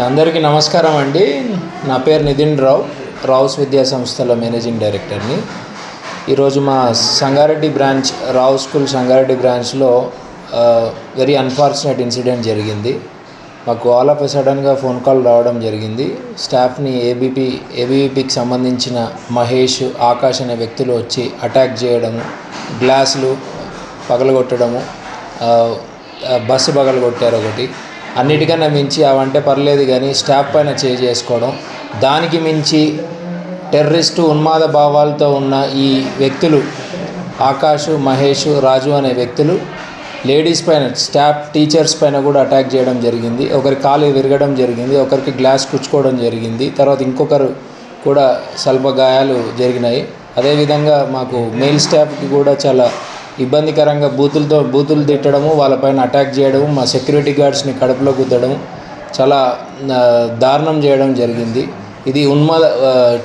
అందరికీ నమస్కారం అండి. నా పేరు నితిన్ రావు రావుస్ విద్యా సంస్థల మేనేజింగ్ డైరెక్టర్ని. ఈరోజు మా సంగారెడ్డి బ్రాంచ్ రావు స్కూల్ సంగారెడ్డి బ్రాంచ్లో వెరీ అన్ఫార్చునేట్ ఇన్సిడెంట్ జరిగింది. మాకు ఆల్ ఆఫ్ సడన్గా ఫోన్ కాల్ రావడం జరిగింది. స్టాఫ్ని ఏబీపీ ఏబీపీకి సంబంధించిన మహేష్ ఆకాష్ అనే వ్యక్తులు వచ్చి అటాక్ చేయడము గ్లాసులు పగలగొట్టడము బస్సు పగలగొట్టారు ఒకటి. అన్నిటికన్నా మించి అవంటే పర్లేదు కానీ స్టాఫ్ పైన చేసుకోవడం. దానికి మించి టెర్రరిస్టు ఉన్మాద భావాలతో ఉన్న ఈ వ్యక్తులు ఆకాష్ మహేష్ రాజు అనే వ్యక్తులు లేడీస్ పైన స్టాఫ్ టీచర్స్ పైన కూడా అటాక్ చేయడం జరిగింది. ఒకరి కాలు విరగడం జరిగింది ఒకరికి గ్లాస్ కుచ్చుకోవడం జరిగింది తర్వాత ఇంకొకరు కూడా స్వల్ప గాయాలు జరిగినాయి. అదేవిధంగా మాకు మెయిల్ స్టాఫ్కి కూడా చాలా ఇబ్బందికరంగా బూతులతో బూతులు తిట్టడము వాళ్ళపైన అటాక్ చేయడము మా సెక్యూరిటీ గార్డ్స్ని కడుపులో గుద్దడం చాలా దారుణం చేయడం జరిగింది. ఇది ఉన్మాద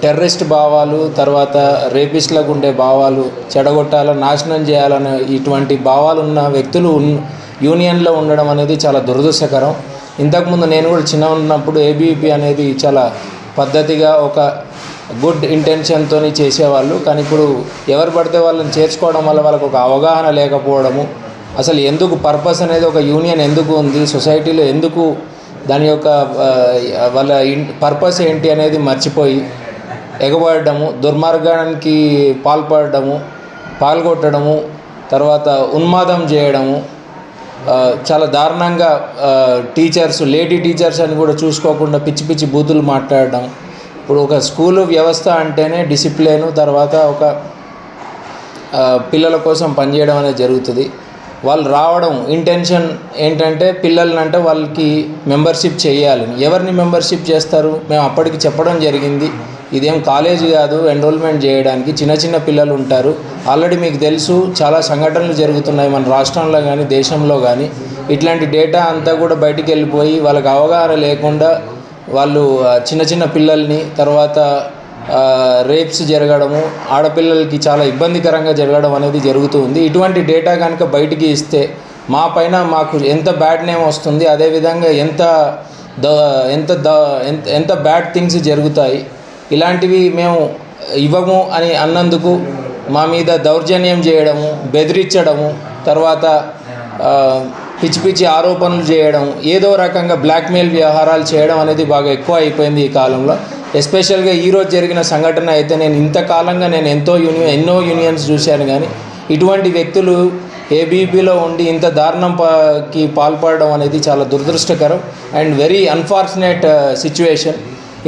టెర్రరిస్ట్ భావాలు తర్వాత రేపిస్ట్లకు ఉండే భావాలు చెడగొట్టాల నాశనం చేయాలనే ఇటువంటి భావాలు ఉన్న వ్యక్తులు యూనియన్లో ఉండడం అనేది చాలా దురదృష్టకరం. ఇంతకుముందు నేను కూడా చిన్న ఉన్నప్పుడు ఏబీపీ అనేది చాలా పద్ధతిగా ఒక గుడ్ ఇంటెన్షన్తో చేసేవాళ్ళు. కానీ ఇప్పుడు ఎవరు పడితే వాళ్ళని చేర్చుకోవడం వల్ల వాళ్ళకు ఒక అవగాహన లేకపోవడము అసలు ఎందుకు పర్పస్ అనేది ఒక యూనియన్ ఎందుకు ఉంది సొసైటీలో ఎందుకు దాని యొక్క వాళ్ళ పర్పస్ ఏంటి అనేది మర్చిపోయి ఎగబడము దుర్మార్గానికి పాల్పడము పాల్గొట్టడము తర్వాత ఉన్మాదం చేయడము చాలా దారుణంగా టీచర్స్ లేడీ టీచర్స్ అని కూడా చూసుకోకుండా పిచ్చి పిచ్చి బూతులు మాట్లాడడం ఇప్పుడు ఒక స్కూలు వ్యవస్థ అంటేనే డిసిప్లిన్ తర్వాత ఒక పిల్లల కోసం పనిచేయడం అనేది జరుగుతుంది. వాళ్ళు రావడం ఇంటెన్షన్ ఏంటంటే పిల్లల్ని అంటే వాళ్ళకి మెంబర్షిప్ చేయాలి. ఎవరిని మెంబర్షిప్ చేస్తారు? మేము అప్పటికి చెప్పడం జరిగింది. ఇదేం కాలేజ్ కాదు ఎన్రోల్మెంట్ చేయడానికి చిన్న చిన్న పిల్లలు ఉంటారు. ఆల్రెడీ మీకు తెలుసు చాలా సంఘటనలు జరుగుతున్నాయి మన రాష్ట్రంలో కానీ దేశంలో కానీ ఇట్లాంటి డేటా అంతా కూడా బయటికి వెళ్ళిపోయి వాళ్ళకి అవగాహన లేకుండా వాళ్ళు చిన్న చిన్న పిల్లల్ని తర్వాత రేప్స్ జరగడము ఆడపిల్లలకి చాలా ఇబ్బందికరంగా జరగడం అనేది జరుగుతూ ఉంది. ఇటువంటి డేటా కనుక బయటికి ఇస్తే మా పైన మాకు ఎంత బ్యాడ్ నేమ్ వస్తుంది అదేవిధంగా ఎంత ద ఎంత ద ఎంత ఎంత బ్యాడ్ థింగ్స్ జరుగుతాయి ఇలాంటివి మేము ఇవ్వము అని అన్నందుకు మా మీద దౌర్జన్యం చేయడము బెదిరించడము తర్వాత పిచ్చి పిచ్చి ఆరోపణలు చేయడం ఏదో రకంగా బ్లాక్మెయిల్ వ్యవహారాలు చేయడం అనేది బాగా ఎక్కువ అయిపోయింది ఈ కాలంలో. ఎస్పెషల్గా ఈరోజు జరిగిన సంఘటన అయితే నేను ఇంతకాలంగా నేను ఎంతో యూనియన్ ఎన్నో యూనియన్స్ చూశాను కానీ ఇటువంటి వ్యక్తులు ఏబీపీలో ఉండి ఇంత దారుణంకి పాల్పడడం అనేది చాలా దురదృష్టకరం అండ్ వెరీ అన్ఫార్చునేట్ సిచ్యువేషన్.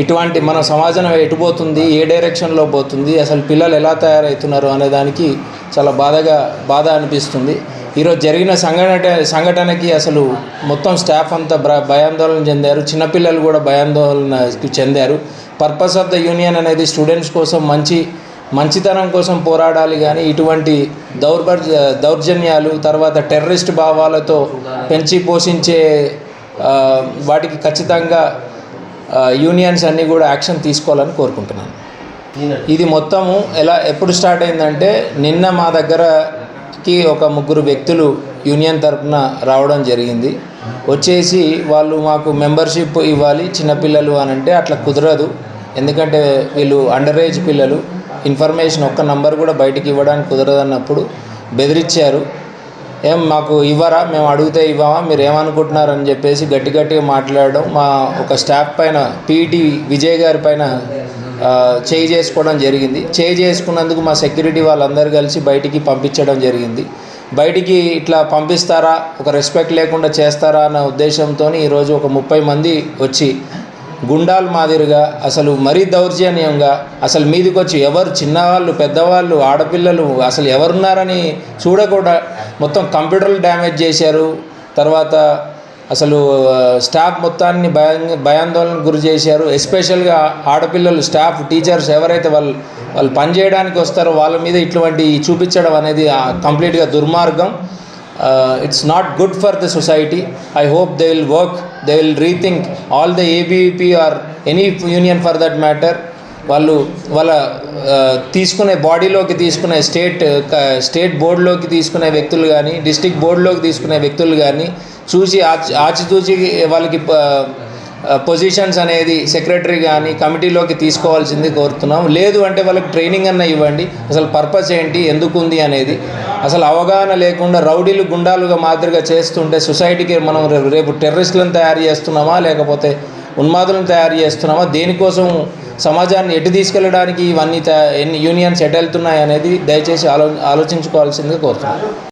ఇటువంటి మన సమాజం ఎటుపోతుంది ఏ డైరెక్షన్లో పోతుంది అసలు పిల్లలు ఎలా తయారవుతున్నారు అనే దానికి చాలా బాధగా బాధ అనిపిస్తుంది. ఈరోజు జరిగిన సంఘటన సంఘటనకి అసలు మొత్తం స్టాఫ్ అంతా భ- భయాందోళన చెందారు. చిన్నపిల్లలు కూడా భయాందోళనకి చెందారు. పర్పస్ ఆఫ్ ద యూనియన్ అనేది స్టూడెంట్స్ కోసం మంచి మంచితనం కోసం పోరాడాలి కానీ ఇటువంటి దౌర్భర్ దౌర్జన్యాలు తర్వాత టెర్రరిస్ట్ భావాలతో పెంచి పోషించే వాటికి ఖచ్చితంగా యూనియన్స్ అన్నీ కూడా యాక్షన్ తీసుకోవాలని కోరుకుంటున్నాను. ఇది మొత్తము ఎలా ఎప్పుడు స్టార్ట్ అయిందంటే నిన్న మా దగ్గరకి ఒక ముగ్గురు వ్యక్తులు యూనియన్ తరఫున రావడం జరిగింది. వచ్చేసి వాళ్ళు మాకు మెంబర్షిప్ ఇవ్వాలి చిన్నపిల్లలు అని అంటే అట్లా కుదరదు. ఎందుకంటే వీళ్ళు అండర్ ఏజ్ పిల్లలు. ఇన్ఫర్మేషన్ ఒక్క నంబర్ కూడా బయటికి ఇవ్వడానికి కుదరదన్నప్పుడు బెదిరిచ్చారు. బెదిరించారు ఏం మాకు ఇవ్వరా? మేము అడిగితే ఇవ్వమా? మీరు ఏమనుకుంటున్నారని చెప్పేసి గట్టి గట్టిగా మాట్లాడడం మా ఒక స్టాఫ్ పైన పీఈటీ విజయ్ గారి పైన చేయి చేసుకోవడం జరిగింది. చేయి చేసుకున్నందుకు మా సెక్యూరిటీ వాళ్ళందరూ కలిసి బయటికి పంపించడం జరిగింది. బయటికి ఇట్లా పంపిస్తారా? ఒక రెస్పెక్ట్ లేకుండా చేస్తారా అన్న ఉద్దేశంతో ఈరోజు ఒక ముప్పై మంది వచ్చి గుండాల్ మాదిరిగా అసలు మరీ దౌర్జన్యంగా అసలు మీదికి వచ్చి ఎవరు చిన్నవాళ్ళు పెద్దవాళ్ళు ఆడపిల్లలు అసలు ఎవరున్నారని చూడకుండా మొత్తం కంప్యూటర్లు డ్యామేజ్ చేశారు. తర్వాత అసలు స్టాఫ్ మొత్తాన్ని భయ భయాందోళనకు గురి చేశారు. ఎస్పెషల్గా ఆడపిల్లలు స్టాఫ్ టీచర్స్ ఎవరైతే వాళ్ళు వాళ్ళు పని చేయడానికి వస్తారో వాళ్ళ మీద ఇటువంటి చూపించడం అనేది కంప్లీట్గా దుర్మార్గం. It's not good for the society I hope they will work they will rethink all the ABP or any union for that matter వాళ్ళు వాళ్ళ తీసుకునే బాడీలోకి తీసుకునే స్టేట్ స్టేట్ బోర్డులోకి తీసుకునే వ్యక్తులు కానీ డిస్టిక్ బోర్డులోకి తీసుకునే వ్యక్తులు కానీ చూసి ఆచి ఆచితూచి వాళ్ళకి ప- పొజిషన్స్ అనేది సెక్రటరీ కానీ కమిటీలోకి తీసుకోవాల్సింది కోరుతున్నాం. లేదు అంటే వాళ్ళకి ట్రైనింగ్ అన్న ఇవ్వండి. అసలు పర్పస్ ఏంటి? ఎందుకు ఉంది అనేది. అసలు అవగాహన లేకుండా రౌడీలు గుండాలుగా మాదిరిగా చేస్తుంటే సొసైటీకి మనం రేపు టెర్రరిస్టులను తయారు చేస్తున్నామా? లేకపోతే ఉన్మాదులను తయారు చేస్తున్నామా? దేనికోసం సమాజాన్ని ఎటు తీసుకెళ్ళడానికి ఇవన్నీ ఎన్ని యూనియన్స్ ఎటు వెళ్తున్నాయి అనేది దయచేసి ఆలో ఆలోచించుకోవాల్సిందిగా కోరుతున్నాను